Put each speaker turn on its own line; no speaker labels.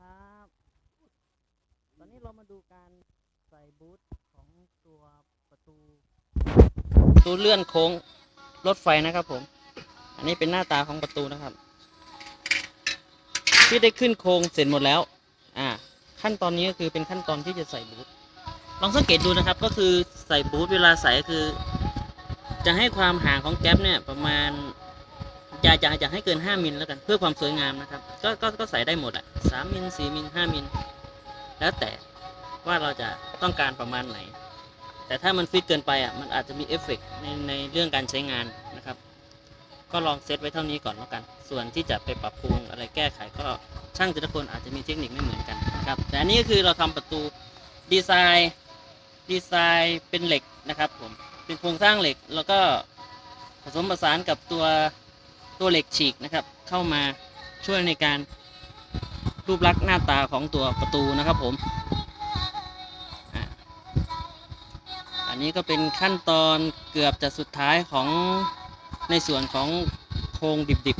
ครับ ตอนนี้เรามาดูการใส่บูทของตัวประตูประตูเลื่อนโค้งรถไฟนะครับผม อันนี้เป็นหน้าตาของประตูนะครับ ที่ได้ขึ้นโครงเสร็จหมดแล้ว อ่า ขั้นตอนนี้ก็คือเป็นขั้นตอนที่จะใส่บูทลองสังเกตดูนะครับ ก็คือใส่บูทเวลาใส่คือ จะให้ความห่างของแก๊ปเนี่ยประมาณ อย่าอย่าอย่าให้เกิน 5มิลแล้วกันเพื่อความสวยงามนะครับ ก็ก็ก็ใส่ได้หมดอะ3มิล4มิล5มิลแล้วแต่ว่าเราจะต้องการประมาณไหน แต่ถ้ามันฟิตเกินไปอะมันอาจจะมีเอฟเฟกต์ในในเรื่องการใช้งานนะครับ ก็ลองเซตไว้เท่านี้ก่อนแล้วกัน ส่วนที่จะไปปรับปรุงอะไรแก้ไขก็ช่างแต่ละคนอาจจะมีเทคนิคไม่เหมือนกันนะครับ แต่อันนี้ก็คือเราทำประตูดีไซน์ดีไซน์เป็นเหล็กนะครับผมเป็นโครงสร้างเหล็กแล้วก็ผสมผสานกับตัว ตัวเหล็กฉีกนะครับ เข้ามาช่วยในการรูปลักษณ์หน้าตาของตัวประตูนะครับผม อันนี้ก็เป็นขั้นตอนเกือบจะสุดท้ายของในส่วนของโครงดิบๆ